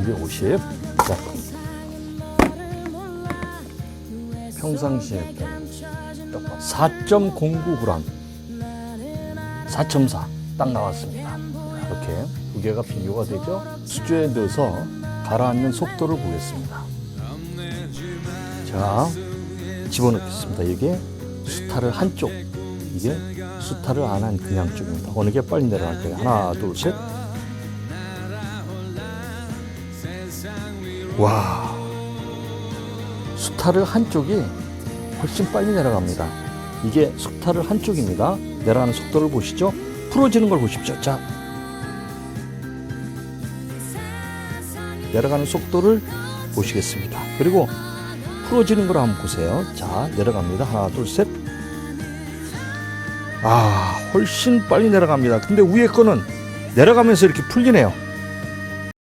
250. 자. 평상시에 4.09g. 4.4. 딱 나왔습니다. 이렇게 두 개가 비교가 되죠. 수조에 넣어서 가라앉는 속도를 보겠습니다. 자, 집어넣겠습니다. 이게 수타를 한쪽, 이게 수타를 안 한 그냥 쪽입니다. 어느 게 빨리 내려갈까요? 하나, 둘, 셋. 와, 수타를 한쪽이 훨씬 빨리 내려갑니다. 이게 수타를 한쪽입니다. 내려가는 속도를 보시죠. 풀어지는 걸 보십시오. 자, 내려가는 속도를 보시겠습니다. 그리고 풀어지는 걸 한번 보세요. 자, 내려갑니다. 하나, 둘, 셋. 아, 훨씬 빨리 내려갑니다. 근데 위에 거는 내려가면서 이렇게 풀리네요.